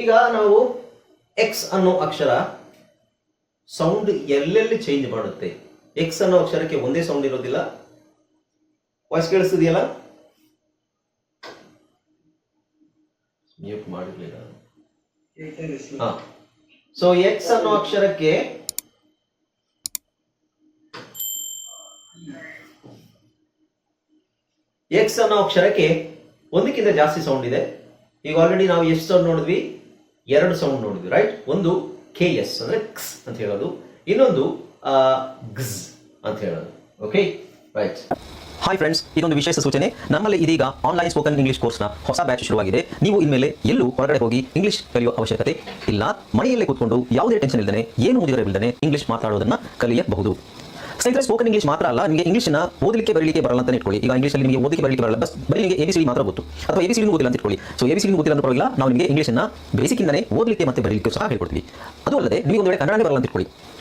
ಈಗ ನಾವು ಎಕ್ಸ್ ಅನ್ನೋ ಅಕ್ಷರ ಸೌಂಡ್ ಎಲ್ಲೆಲ್ಲಿ ಚೇಂಜ್ ಮಾಡುತ್ತೆ? ಎಕ್ಸ್ ಅನ್ನೋ ಅಕ್ಷರಕ್ಕೆ ಒಂದೇ ಸೌಂಡ್ ಇರೋದಿಲ್ಲ. ವಾಯ್ಸ್ ಕೇಳಿಸ್ತಿದೆಯಲ್ಲ? ಮ್ಯೂಟ್ ಮಾಡಿರ್ಲಿಲ್ಲ ಹಾ. ಸೊ ಎಕ್ಸ್ ಅನ್ನೋ ಅಕ್ಷರಕ್ಕೆ ಎಕ್ಸ್ ಅನ್ನೋ ಅಕ್ಷರಕ್ಕೆ ಒಂದಕ್ಕಿಂತ ಜಾಸ್ತಿ ಸೌಂಡ್ ಇದೆ. ಈಗ ಆಲ್ರೆಡಿ ನಾವು ಎಷ್ಟು ಸೌಂಡ್ ನೋಡಿದ್ವಿ? ಎರಡು ಸೌಂಡ್ ನೋಡಿದ್ವಿ ರೈಟ್ ಒಂದು ಕೆ ಎಸ್ ಅಂದ್ರೆ ಕ್ಸ್ ಅಂತ ಹೇಳೋದು, ಇನ್ನೊಂದು ಗ್ಸ್ ಅಂತ ಹೇಳೋದು ಓಕೆ ರೈಟ್ ಹಾಯ್ ಫ್ರೆಂಡ್ಸ್ ಇದೊಂದು ವಿಶೇಷ ಸೂಚನೆ. ನಮ್ಮಲ್ಲಿ ಇದೀಗ ಆನ್ಲೈನ್ ಸ್ಪೋಕನ್ ಇಂಗ್ಲಿಷ್ ಕೋರ್ಸ್ನ ಹೊಸ ಬ್ಯಾಚ್ ಶುರುವಾಗಿದೆ. ನೀವು ಇನ್ಮೇಲೆ ಎಲ್ಲೂ ಹೊರಗಡೆ ಹೋಗಿ ಇಂಗ್ಲಿಷ್ ಕಲಿಯುವ ಅವಶ್ಯಕತೆ ಇಲ್ಲ. ಮನೆಯಲ್ಲೇ ಕೂತ್ಕೊಂಡು ಯಾವುದೇ ಟೆನ್ಷನ್ ಇಲ್ಲದೆ ಏನು ಮುಗಿದಿರಬಿಲ್ಲದೆ ಇಂಗ್ಲಿಷ್ ಮಾತಾಡೋದನ್ನ ಕಲಿಯಬಹುದು. ಸ್ನೇಹಿತರೆ ಸ್ಪೋಕನ್ ಇಂಗ್ಲಿಷ್ ಮಾತ್ರ ಅಲ್ಲ, ನಿಮಗೆ ಇಂಗ್ಲಿಷ್ನ ಓದಲಿಕ್ಕೆ ಬರಲಿಕ್ಕೆ ಬರಲ್ಲ ಅಂತ ಇಟ್ಕೊಳ್ಳಿ. ಈಗ ಇಂಗ್ಲಿಷಲ್ಲಿ ನಿಮಗೆ ಓದಲಿಕ್ಕೆ ಬರಲಿಕ್ಕೆ ಬರಲ್ಲ. ಬಸ್ ಬರೀ ನಿಮಗೆ ಎಬಿಸಿಡಿ ಮಾತ್ರ ಗೊತ್ತು. ಅಥವಾ ಎಬಿಸಿಡಿ ಓದಿಲ್ಲ ಅಂತ ಇಟ್ಕೊಳ್ಳಿ. ಸೊ ಎಬಿಸಿಡಿ ಗೊತ್ತಿಲ್ಲ ಅಂತ ಪರವಾಗಿಲ್ಲ, ನಾವು ನಿಮಗೆ ಇಂಗ್ಲಿಷ್ನ ಬೇಸಿಕ್ಕಿಂದನೇ ಓದಲಿಕ್ಕೆ ಮತ್ತೆ ಬರಲಿಕ್ಕೆ ಸಹ ಹೇಳ್ಕೊಡ್ತೀವಿ. ಅದು ಅಲ್ಲದೆ ನೀವು ಒಂದು ಕನ್ನಡನೇ ಬರಲ್ಲ ಅಂತ ಇಟ್ಕೊಳ್ಳಿ.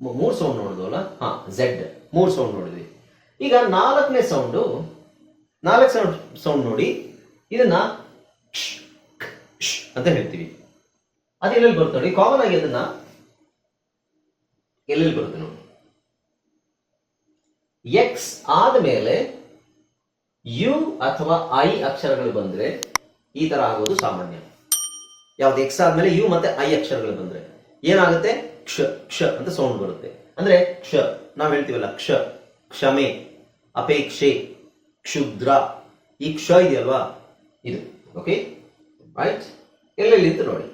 ಮೂರ್ ಸೌಂಡ್ ನೋಡಿದ್ವಲ್ಲ ಹಾ ಝೆಡ್ ಮೂರು ಸೌಂಡ್ ನೋಡಿದ್ವಿ. ಈಗ ನಾಲ್ಕನೇ ಸೌಂಡು ನಾಲ್ಕು ಸೌಂಡ್ ಸೌಂಡ್ ನೋಡಿ ಇದನ್ನ ಅಂತ ಹೇಳ್ತೀವಿ. ಅದು ಎಲ್ಲೆಲ್ಲಿ ಬರುತ್ತೆ ನೋಡಿ? ಕಾಮನ್ ಆಗಿ ಅದನ್ನ ಎಲ್ಲೆಲ್ಲಿ ಬರುತ್ತೆ ನೋಡಿ? ಎಕ್ಸ್ ಆದಮೇಲೆ ಯು ಅಥವಾ ಐ ಅಕ್ಷರಗಳು ಬಂದ್ರೆ ಈ ತರ ಆಗೋದು ಸಾಮಾನ್ಯ. ಯಾವ್ದು ಎಕ್ಸ್ ಆದ್ಮೇಲೆ ಯು ಮತ್ತೆ ಐ ಅಕ್ಷರಗಳು ಬಂದ್ರೆ ಏನಾಗುತ್ತೆ? ಕ್ಷ ಕ್ಷ ಅಂತ ಸೌಂಡ್ ಬರುತ್ತೆ. ಅಂದ್ರೆ ಕ್ಷ, ನಾವು ಹೇಳ್ತೀವಲ್ಲ, ಕ್ಷ, ಕ್ಷಮೆ, ಅಪೇಕ್ಷೆ, ಕ್ಷುದ್ರ. ಈ ಕ್ಷ ಇದೆಯಲ್ವಾ? ಇದು. ಓಕೆ ರೈಟ್ ಎಲ್ಲೆಲ್ಲಿ ಅಂತ ನೋಡಿ?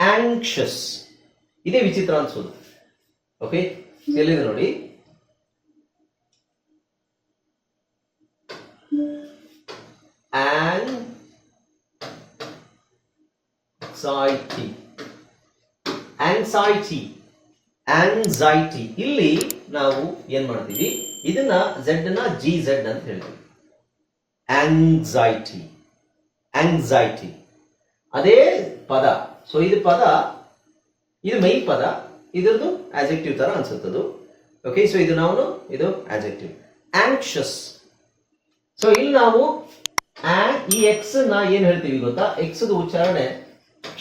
ಆಂಕ್ಷಸ್ ಇದೇ ವಿಚಿತ್ರ ಅನ್ಸೋದು. ಓಕೆ ಎಲ್ಲಿದೆ ನೋಡಿ? Anxiety. ಆಂಗ್ಸೈಟಿ ಆಂಗ್ಸೈಟಿ ಇಲ್ಲಿ ನಾವು ಏನ್ ಮಾಡ್ತೀವಿ? ಇದನ್ನ ಝೆಡ್ನ ಜಿ ಝೆಡ್ ಅಂತ ಹೇಳ್ತೀವಿ. ಆಂಗ್ಸೈಟಿ ಆಂಗ್ಸೈಟಿ ಅದೇ ಪದ. ಸೊ ಇದು ಪದ, ಇದು ಮೈನ್ ಪದ. ಇದರದು ಆಜೆಕ್ಟಿವ್ ತರ ಅನ್ಸುತ್ತದು. ಓಕೆ ಸೊ ಇದು ನಾವು ಇದು ಆಜೆಕ್ಟಿವ್ ಆಂಕ್ಷಸ್ ಸೊ ಇಲ್ಲಿ ನಾವು ಈ ಎಕ್ಸ್ನ ಏನ್ ಹೇಳ್ತೀವಿ ಗೊತ್ತಾ? ಎಕ್ಸ್ ಉಚ್ಚಾರಣೆ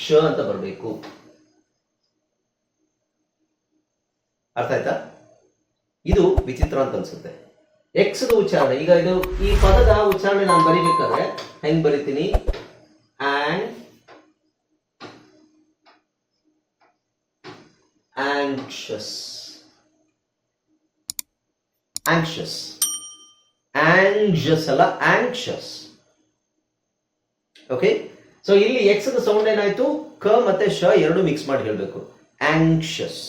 ಶ ಅಂತ ಬರಬೇಕು. ಅರ್ಥ ಆಯ್ತಾ? ಇದು ವಿಚಿತ್ರ ಅಂತ ಅನ್ಸುತ್ತೆ. ಎಕ್ಸ್ ಉಚ್ಚಾರಣೆ, ಈಗ ಇದು ಈ ಪದದ ಉಚ್ಚಾರಣೆ ನಾನು ಬರಿಬೇಕಾದ್ರೆ ಹೆಂಗ್ ಬರಿತೀನಿ? ಆ್ಯಂಡ್ ಆಂಕ್ಷಸ್ ಆಂಕ್ಷಸ್ ಆಂಕ್ಷಸ್ ಅಲ್ಲ ಆಂಕ್ಷಸ್ ಓಕೆ ಸೊ ಇಲ್ಲಿ ಎಕ್ಸ್ ಸೌಂಡ್ ಏನಾಯ್ತು? ಕ ಮತ್ತೆ ಶ ಎರಡು ಮಿಕ್ಸ್ ಮಾಡಿ ಹೇಳಬೇಕು. ಆಂಕ್ಷಸ್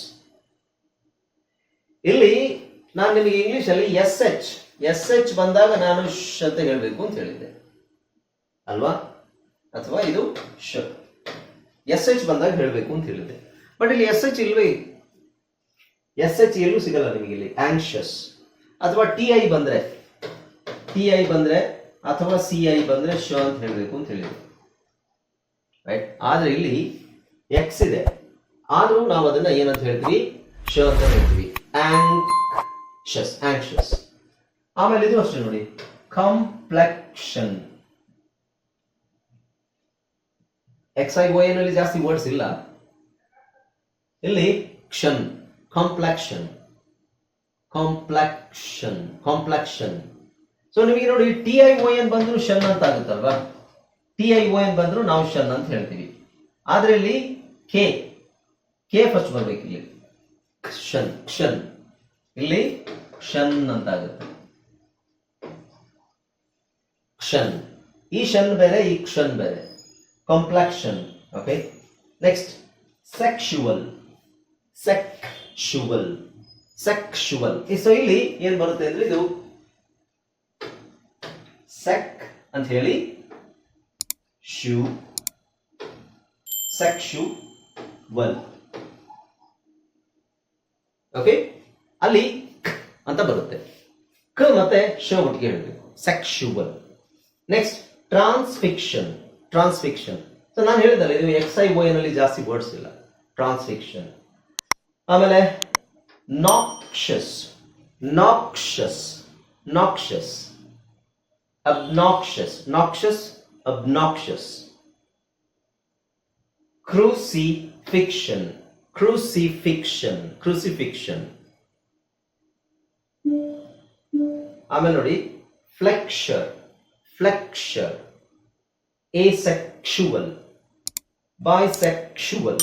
ಇಲ್ಲಿ ನಾನು ನಿಮಗೆ ಇಂಗ್ಲಿಷ್ ಅಲ್ಲಿ ಎಸ್ ಎಚ್ ಎಸ್ ಎಚ್ ಬಂದಾಗ ನಾನು ಶ್ ಅಂತ ಹೇಳಬೇಕು ಅಂತ ಹೇಳಿದ್ದೆ. ಅಲ್ವಾ? ಅಥವಾ ಇದು ಶ ಎಸ್ ಎಚ್ ಬಂದಾಗ ಹೇಳಬೇಕು ಅಂತ ಹೇಳಿದ್ದೆ. ಬಟ್ ಇಲ್ಲಿ ಎಸ್ ಎಚ್ ಇಲ್ವೇ? ಎಸ್ ಎಚ್ ಎಲ್ಲೂ ಸಿಗಲ್ಲ ನಿಮಗೆ ಇಲ್ಲಿ. ಆಂಕ್ಷಸ್ ಅಥವಾ ಟಿ ಐ ಬಂದ್ರೆ? ಟಿ ಐ ಬಂದ್ರೆ ಅಥವಾ ಸಿ ಐ ಬಂದ್ರೆ ಶ ಅಂತ ಹೇಳಬೇಕು ಅಂತ ಹೇಳಿದೆ ರೈಟ್ ಆದ್ರೆ ಇಲ್ಲಿ ಎಕ್ಸ್ ಇದೆ. ಆದ್ರೂ ನಾವು ಅದನ್ನ ಏನಂತ ಹೇಳ್ತೀವಿ? ಶ ಅಂತ ಹೇಳ್ತೀವಿ. ಆಂಕ್ಷಸ್ ಆಂಕ್ಷಸ್ ಆಮೇಲೆ ಇದು ಅಷ್ಟೇ ನೋಡಿ. ಕಂಪ್ಲೆಕ್ಷನ್ ಎಕ್ಸ್ ಐ ಓ ನಲ್ಲಿ ಜಾಸ್ತಿ ವರ್ಡ್ಸ್ ಇಲ್ಲ. ಇಲ್ಲಿ ಕ್ಷನ್ ಕಾಂಪ್ಲೆಕ್ಷನ್ ಕಾಂಪ್ಲೆಕ್ಷನ್ ಕಾಂಪ್ಲೆಕ್ಷನ್ ಸೊ ನಿಮಗೆ ನೋಡಿ ಟಿ ಐ ಓ ಎನ್ ಬಂದ್ರು ಶನ್ ಅಂತ ಆಗುತ್ತಲ್ವಾ? ಟಿ ಐ ಓ ಎನ್ ಬಂದ್ರು ನಾವು ಶನ್ ಅಂತ ಹೇಳ್ತೀವಿ. ಆದ್ರೆ ಇಲ್ಲಿ ಕೆ ಕೆ ಫಸ್ಟ್ ಬರ್ಬೇಕು ಇಲ್ಲಿ. ಕ್ಷನ್ ಕ್ಷನ್. ಇಲ್ಲಿ ಕ್ಷನ್ ಅಂತ ಆಗುತ್ತೆ ಕ್ಷನ್. ಈ ಶನ್ ಬೇರೆ, ಈ ಕ್ಷನ್ ಬೇರೆ. Complexion okay next sexual sexual sexual so ಇಲ್ಲಿ ಏನ್ ಬರುತ್ತೆ ಅಂದ್ರೆ ಇದು ಸೆಕ್ ಅಂತ ಹೇಳಿ ಶು ಸೆಕ್ಷುವಲ್ ಓಕೆ ಅಲ್ಲಿ ಅಂತ ಬರುತ್ತೆ. ಕ ಮತ್ತೆ ಶ ಒಟ್ಟಿಗೆ ಹೇಳಬೇಕು. Sexual next transfixion transfixion so ನಾನು ಹೇಳಿದಲ್ಲ ಇದು ಎಕ್ಸ್ ಐ ಓ ಎನ್ನಲ್ಲಿ ಜಾಸ್ತಿ ವರ್ಡ್ಸ್ ಇಲ್ಲ. ಟ್ರಾನ್ಸ್ಫಿಕ್ಷನ್ ಆಮೇಲೆ noxious noxious noxious obnoxious noxious obnoxious ಕ್ರೂಸಿ crucifixion. Crucifixion. Crucifixion ಆಮೇಲೆ ನೋಡಿ flexure flexure asexual. Bisexual. Sexual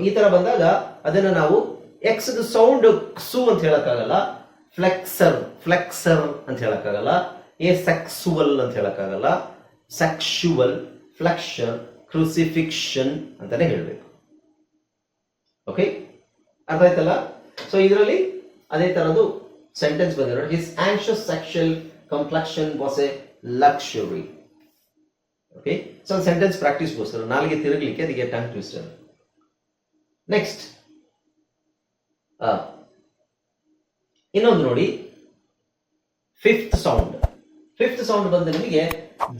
ಈ ತರ ಬಂದಾಗ ಅದನ್ನ ನಾವು ಎಕ್ಸ್ ಸೌಂಡ್ ಸು ಅಂತ ಹೇಳಕ್ಕಾಗಲ್ಲ. ಫ್ಲೆಕ್ಸರ್ ಫ್ಲೆಕ್ಸರ್ ಅಂತ ಹೇಳಕ್ಕಾಗಲ್ಲ. ಎ ಸೆಕ್ಸುವಲ್ ಅಂತ ಹೇಳಕ್ಕಾಗಲ್ಲ. ಸೆಕ್ಷುವಲ್ ಫ್ಲೆಕ್ಷರ್ ಕ್ರೂಸಿಫಿಕ್ಷನ್ ಅಂತಾನೆ ಹೇಳಬೇಕು. ಓಕೆ ಅರ್ಥ ಆಯ್ತಲ್ಲ ಸೊ ಇದರಲ್ಲಿ ಅದೇ ತರದ್ದು ಸೆಂಟೆನ್ಸ್ ಬಂದಿರೋ his anxious sexual complexion was a luxury okay so sentence ಪ್ರಾಕ್ಟೀಸ್ಗೋಸ್ಕರ ನಾಲ್ಗೆ ತಿರುಗಲಿಕ್ಕೆ ಅದಕ್ಕೆ ಟಂಗ್ ಟ್ವಿಸ್ಟರ್ ನೆಕ್ಸ್ಟ್ ಇನ್ನೊಂದು ನೋಡಿ. ಫಿಫ್ತ್ ಸೌಂಡ್ ಫಿಫ್ತ್ ಸೌಂಡ್ ಬಂದು ನಿಮಗೆ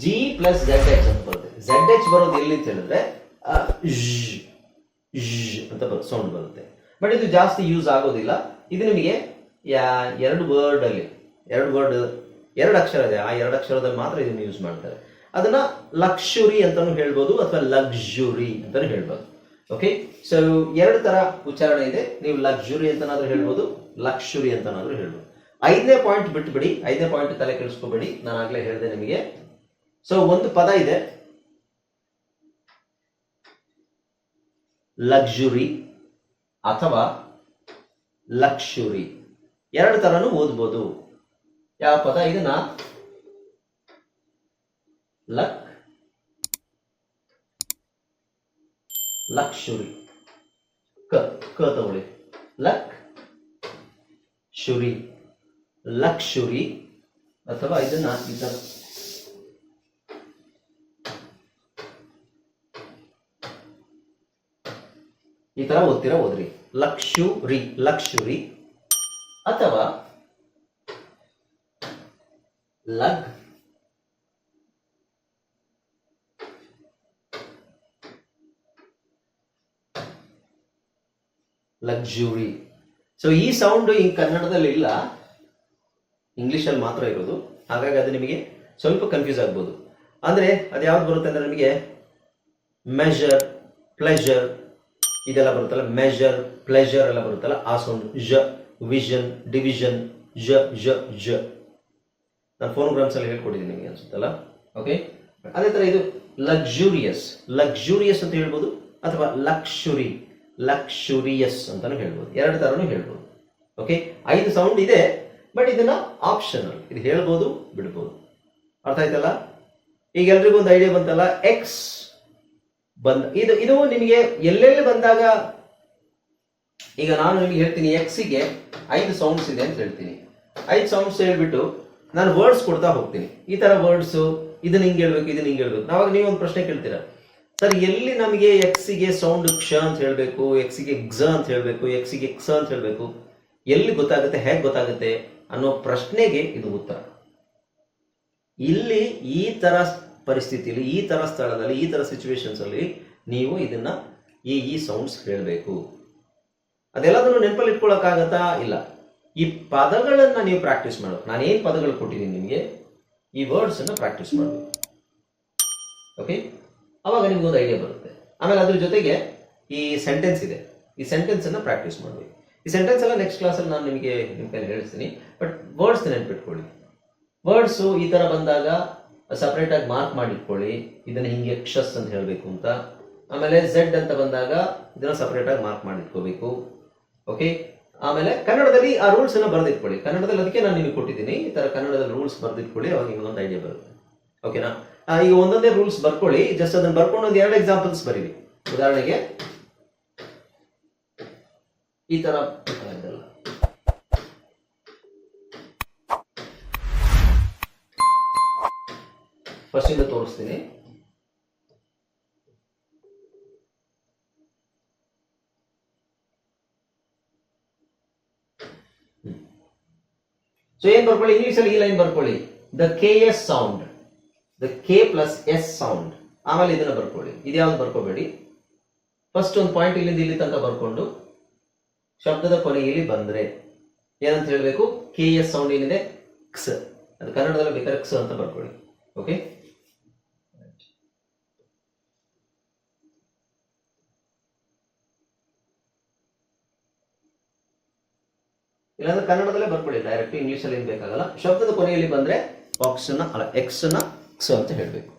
ಜಿ ಪ್ಲಸ್ ಝೆಡ್ ಎಚ್ ಅಂತ ಬರುತ್ತೆ. ಝೆಡ್ ಎಚ್ ಬರೋದು ಎಲ್ಲಿ ಅಂತ ಹೇಳಿದ್ರೆ ಬರುತ್ತೆ ಅಂತ ಸೌಂಡ್ ಬರುತ್ತೆ. ಬಟ್ ಇದು ಜಾಸ್ತಿ ಯೂಸ್ ಆಗೋದಿಲ್ಲ. ಇದು ನಿಮಗೆ, ಯಾ- ಎರಡು ವರ್ಡ್ ಅಲ್ಲಿ, ಎರಡು ವರ್ಡ್ ಎರಡು ಅಕ್ಷರ ಇದೆ. ಆ ಎರಡು ಅಕ್ಷರದಲ್ಲಿ ಮಾತ್ರ ಇದನ್ನು ಯೂಸ್ ಮಾಡ್ತಾರೆ. ಅದನ್ನ ಲಕ್ಷುರಿ ಅಂತಾನು ಹೇಳ್ಬೋದು ಅಥವಾ ಲಕ್ಸುರಿ ಅಂತಾನು ಹೇಳ್ಬೋದು. ಓಕೆ ಸೊ ಎರಡು ತರ ಉಚ್ಚಾರಣೆ ಇದೆ. ನೀವು ಲಕ್ಸುರಿ ಅಂತನಾದ್ರೂ ಹೇಳ್ಬೋದು ಲಕ್ಷುರಿ ಅಂತನಾದ್ರೂ ಹೇಳ್ಬೋದು. ಐದನೇ ಪಾಯಿಂಟ್ ಬಿಟ್ಬಿಡಿ. ಐದನೇ ಪಾಯಿಂಟ್ ತಲೆ ಕೆಡಿಸ್ಕೋಬೇಡಿ. ನಾನು ಆಗ್ಲೇ ಹೇಳಿದೆ ನಿಮಗೆ. ಸೊ ಒಂದು ಪದ ಇದೆ. ಲಕ್ಸುರಿ ಅಥವಾ ಲಕ್ಷುರಿ ಎರಡು ತರನು ಓದ್ಬೋದು. ಯಾವ ಪದ? ಇದನ್ನ ಲಕ್ ಲಕ್ಷುರಿ ಕ ಕ ತಗೊಳ್ಳಿ. ಲಕ್ ಶುರಿ ಲಕ್ಷುರಿ ಅಥವಾ ಇದನ್ನ ಈ ಈ ತರ ಓದ್ತೀರಾ? ಓದ್ರಿ. ಲಕ್ಷುರಿ ಲಕ್ಷುರಿ ಅಥವಾ ಲಗ್ ಲಕ್ಸುರಿ. ಸೊ ಈ ಸೌಂಡ್ ಈ ಕನ್ನಡದಲ್ಲಿ ಇಲ್ಲ. ಇಂಗ್ಲಿಷಲ್ಲಿ ಮಾತ್ರ ಇರೋದು. ಹಾಗಾಗಿ ಅದು ನಿಮಗೆ ಸ್ವಲ್ಪ ಕನ್ಫ್ಯೂಸ್ ಆಗ್ಬೋದು. ಅಂದ್ರೆ ಅದು ಯಾವ್ದು ಬರುತ್ತೆ ಅಂದ್ರೆ ನಿಮಗೆ ಮೆಜರ್ ಪ್ಲೆಜರ್ ಇದೆಲ್ಲ ಬರುತ್ತಲ್ಲ ಮೆಜರ್ ಪ್ಲೆಜರ್ ಎಲ್ಲ ಬರುತ್ತಲ್ಲ ಆ ಸೌಂಡ್ ಜ ವಿಷನ್ ಡಿವಿಷನ್ ಜ ಜ ಜ ನಾನು ಫೋನೋಗ್ರಾಮ್ಸ್ ಅಲ್ಲಿ ಹೇಳ್ಕೊಟ್ಟಿದ್ದೀನಿ ನಿಮಗೆ ಅನ್ಸುತ್ತಲ್ಲ? ಓಕೆ ಅದೇ ತರ ಇದು ಲಕ್ಸುರಿಯಸ್ ಲಕ್ಸುರಿಯಸ್ ಅಂತ ಹೇಳ್ಬೋದು ಅಥವಾ ಲಕ್ಷುರಿ ಲಕ್ಷುರಿಯಸ್ ಅಂತಾನು ಹೇಳ್ಬೋದು. ಎರಡು ಥರನೂ ಹೇಳ್ಬೋದು. ಓಕೆ ಐದು ಸೌಂಡ್ ಇದೆ ಬಟ್ ಇದನ್ನ ಆಪ್ಷನಲ್ ಇದು ಹೇಳ್ಬೋದು ಬಿಡ್ಬೋದು. ಅರ್ಥ ಆಯ್ತಲ್ಲ? ಈಗ ಎಲ್ರಿಗೂ ಒಂದು ಐಡಿಯಾ ಬಂತಲ್ಲ ಎಕ್ಸ್ ಬಂದ ಇದು ಇದು ನಿಮಗೆ ಎಲ್ಲೆಲ್ಲಿ ಬಂದಾಗ ಈಗ ನಾನು ನಿಮಗೆ ಹೇಳ್ತೀನಿ ಎಕ್ಸಿಗೆ ಐದು ಸೌಂಡ್ಸ್ ಇದೆ ಅಂತ ಹೇಳ್ತೀನಿ. ಐದು ಸೌಂಡ್ಸ್ ಹೇಳ್ಬಿಟ್ಟು ನಾನು ವರ್ಡ್ಸ್ ಕೊಡ್ತಾ ಹೋಗ್ತೀನಿ. ಈ ತರ ವರ್ಡ್ಸ್ ಇದನ್ನ ಹಿಂಗೆ ಹೇಳ್ಬೇಕು, ಇದನ್ನ ಹಿಂಗೆ ಹೇಳ್ಬೇಕು. ನಾವಾಗ ನೀವು ಒಂದು ಪ್ರಶ್ನೆ ಕೇಳ್ತೀರಾ? ಸರ್, ಎಲ್ಲಿ ನಮಗೆ ಎಕ್ಸಿಗೆ ಸೌಂಡ್ ಕ್ಷ ಅಂತ ಹೇಳ್ಬೇಕು ಎಕ್ಸಿಗೆ ಗ್ಝ ಅಂತ ಹೇಳ್ಬೇಕು ಎಕ್ಸಿಗೆ ಕ್ಸ ಅಂತ ಹೇಳ್ಬೇಕು? ಎಲ್ಲಿ ಗೊತ್ತಾಗುತ್ತೆ, ಹೇಗೆ ಗೊತ್ತಾಗುತ್ತೆ ಅನ್ನೋ ಪ್ರಶ್ನೆಗೆ ಇದು ಉತ್ತರ. ಇಲ್ಲಿ ಈ ತರ ಪರಿಸ್ಥಿತಿಯಲ್ಲಿ, ಈ ಥರ ಸ್ಥಳದಲ್ಲಿ, ಈ ಥರ ಸಿಚುವೇಶನ್ಸಲ್ಲಿ ನೀವು ಇದನ್ನ ಈ ಈ ಸೌಂಡ್ಸ್ ಹೇಳಬೇಕು. ಅದೆಲ್ಲದನ್ನು ನೆನಪಲ್ಲಿ ಇಟ್ಕೊಳ್ಳೋಕ್ಕಾಗತ್ತಾ ಇಲ್ಲ. ಈ ಪದಗಳನ್ನು ನೀವು ಪ್ರಾಕ್ಟೀಸ್ ನಾನು ಏನು ಪದಗಳು ಕೊಟ್ಟಿದ್ದೀನಿ ನಿಮಗೆ? ಈ ವರ್ಡ್ಸನ್ನು ಪ್ರಾಕ್ಟೀಸ್ ಮಾಡಬೇಕು. ಓಕೆ ಅವಾಗ ನಿಮ್ಗೊಂದು ಐಡಿಯಾ ಬರುತ್ತೆ. ಆಮೇಲೆ ಅದ್ರ ಜೊತೆಗೆ ಈ ಸೆಂಟೆನ್ಸ್ ಇದೆ. ಈ ಸೆಂಟೆನ್ಸನ್ನು ಪ್ರಾಕ್ಟೀಸ್ ಮಾಡಬೇಕು. ಈ ಸೆಂಟೆನ್ಸ್ ಎಲ್ಲ ನೆಕ್ಸ್ಟ್ ಕ್ಲಾಸಲ್ಲಿ ನಾನು ನಿಮಗೆ ನಿಮ್ಮ ಕೈಲಿ ಹೇಳ್ತೀನಿ. ಬಟ್ ವರ್ಡ್ಸ್ ನೆನ್ಪಿಟ್ಕೊಳ್ಳಿ. ವರ್ಡ್ಸು ಈ ಥರ ಬಂದಾಗ ಸಪರೇಟ್ ಆಗಿ ಮಾರ್ಕ್ ಮಾಡಿಟ್ಕೊಳ್ಳಿ. ಇದನ್ನ ಹಿಂಗೆ ಕ್ಷಸ್ ಅಂತ ಹೇಳಬೇಕು ಅಂತ. ಆಮೇಲೆ ಝೆಡ್ ಅಂತ ಬಂದಾಗ ಇದನ್ನ ಸಪರೇಟ್ ಆಗಿ ಮಾರ್ಕ್ ಮಾಡಿಟ್ಕೋಬೇಕು. ಓಕೆ ಆಮೇಲೆ ಕನ್ನಡದಲ್ಲಿ ಆ ರೂಲ್ಸ್ ಅನ್ನು ಬರೆದಿಟ್ಕೊಳ್ಳಿ. ಕನ್ನಡದಲ್ಲಿ ಅದಕ್ಕೆ ನಾನು ನಿಮಗೆ ಕೊಟ್ಟಿದ್ದೀನಿ. ಈ ತರ ಕನ್ನಡದಲ್ಲಿ ರೂಲ್ಸ್ ಬರೆದಿಟ್ಕೊಳ್ಳಿ, ಅವಾಗ ನಿಮಗೊಂದು ಐಡಿಯಾ ಬರುತ್ತೆ. ಓಕೆನಾ ಈಗ ಒಂದೊಂದೇ ರೂಲ್ಸ್ ಬರ್ಕೊಳ್ಳಿ. ಜಸ್ಟ್ ಅದನ್ನ ಬರ್ಕೊಂಡು ಒಂದು ಎರಡು ಎಕ್ಸಾಂಪಲ್ಸ್ ಬರೀರಿ. ಉದಾಹರಣೆಗೆ ಈ ತರ ಫಸ್ಟ್ ಫಸ್ಟಿಂದ ತೋರಿಸ್ತೀನಿ. ಸೊ ಏನ್ ಬರ್ಕೊಳ್ಳಿ? ಇಂಗ್ಲಿಷ್ ಅಲ್ಲಿ ಈ ಲೈನ್ ಬರ್ಕೊಳ್ಳಿ. The K S sound the K plus S sound ಆಮೇಲೆ ಇದನ್ನ ಬರ್ಕೊಳ್ಳಿ. ಇದ್ಯಾವ್ದು ಬರ್ಕೋಬೇಡಿ? ಫಸ್ಟ್ ಒಂದು ಪಾಯಿಂಟ್ ಇಲ್ಲಿಂದ ಇಲ್ಲಿ ತನಕ ಬರ್ಕೊಂಡು, ಶಬ್ದದ ಕೊನೆಯಲ್ಲಿ ಬಂದ್ರೆ. ಏನಂತ ಹೇಳಬೇಕು? ಕೆ ಎಸ್ ಸೌಂಡ್ ಏನಿದೆ? ಕ್ಸ್ ಅದು ಕನ್ನಡದಲ್ಲಿ ಬೇಕಾದ್ರೆ ಕ್ಸ್ ಅಂತ ಬರ್ಕೊಳ್ಳಿ. ಓಕೆ ಇಲ್ಲಾಂದ್ರೆ ಕನ್ನಡದಲ್ಲೇ ಬರ್ಕೊಳ್ಳಿ ಡೈರೆಕ್ಟ್ ಇಂಗ್ಲೀಷಲ್ಲಿ ಏನ್ ಬೇಕಾಗಲ್ಲ. ಶಬ್ದದ ಕೊನೆಯಲ್ಲಿ ಬಂದ್ರೆ ಬಾಕ್ಸ್ನ, ಅಲ್ಲ ಎಕ್ಸ್ ಕ್ಸ್ ಅಂತ ಹೇಳಬೇಕು.